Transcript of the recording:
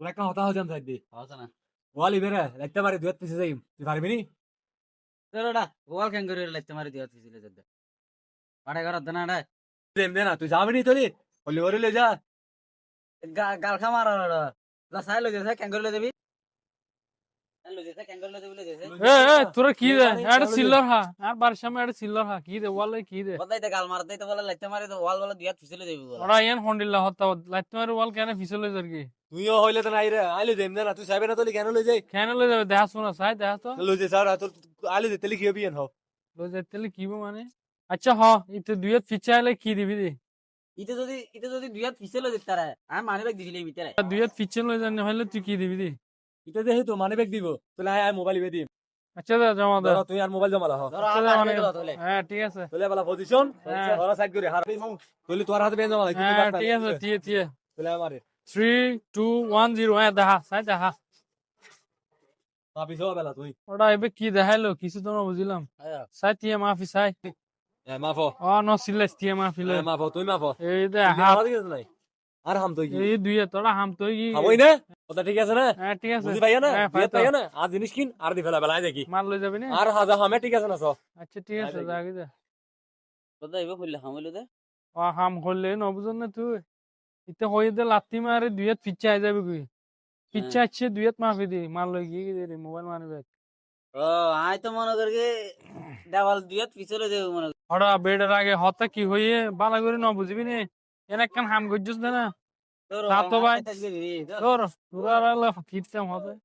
একটা হতা হজাম থাক দি হচ্ছে না ওয়ালি বেরে লাগতে পারে দুয়াত পিছে যাইম। তুই পারবি নি? চলোটা ওয়াল ক্যাং করে লাগতে মারি দিও ফিজিলে যদ্দা পাড়ে ঘর দেনা রে। দেম দে না তুই যাবি নি তোলি? হলি ওরে লে যা। গাল খা মারা লা সাই যা ক্যাং করে লই দেবি লই দেছে ক্যাং করে লই দেবি লই দেছে এ এ তোরা কি দে? এটা হা আর বার সামনে এটা সিল্লার হা কি দে ওয়ালে কি দে? গাল মার দেইতে বলে লাগতে মারি তো ওয়াল বলে দিয়াত ফিজিলে দেবি বলে। ওরা ইয়ান হন্ডিল্লা হতা লাইতে মারে ওয়াল কেন ফিসলে যার কি? তুইও হইলে তো নাই রে আইলে দেম দে না তুই সাইবে না তোলি কেন লই যাই। কেন লই যাবে? দেখা শোনা সাই দেখা তো লই যাই স্যার তোর আইলে দে তেলি কি হবি এন হও লই যাইতে কি বো মানে? আচ্ছা হ ইতে দুইত ফিচা আইলে কি দিবি দে? ইতে যদি ইতে যদি আমি মানি দিছিলে ভিতরে দুইত ফিচা লই জানি হইলে তুই কি দিবি দে? ইতে যে তো মানি ব্যাগ দিব তোলে আয় আয় মোবাইল বে দিম আচ্ছা জমা দে ধরো তুই আর মোবাইল জমা আচ্ছা, মানে- হ্যাঁ ঠিক আছে তোলে বালা পজিশন হ্যাঁ। সাইড করে হার তোলে তোর হাতে বেন জমা লাই হ্যাঁ ঠিক আছে ঠিক তোলে আমারে থ্রি টু ওয়ান জিরো হ্যাঁ দেখা সাই দেখা মাপি সব বেলা তুই ওটা এবে কি দেখাইলো কিছু তো না বুঝলাম সাই টিয়ে মাফি সাই এ মাফো ও ন সিলেস টিয়ে মাফি লে মাফো তুই মাফো এই দে হাত আর হাম তুই কি এই দুইয়ে তোরা হাম তুই কি হামই না ওটা ঠিক আছে না? হ্যাঁ ঠিক আছে। বুঝি পাইয়া না? হ্যাঁ, পাইয়া না? আর জিনিস কিন আর দি ফেলা বেলায় দেখি। মার লই যাবি না? আর হাজা হামে ঠিক আছে না সব আচ্ছা ঠিক আছে আরে। যাবি দে। কইলে ও হাম করলে নবুজন না তুই? ইতে হয়ে দে লাত্তি মারে দুইয়েত পিচ্ছা আই যাবে কই পিচ্ছা আছে দুইয়েত মাফি দি। মার লই গিয়ে দে মোবাইল মারবে ও আই তো মনে করি দেওয়াল দিয়াত ফিজিলে দেবি মনে হড়া বেডের আগে হতা কি হইয়ে বালা করে ন বুঝবি নে? এনে কান হাম গজ্জুস না না। তা তো ভাই। তোর তোর পুরা কিটতাম হবে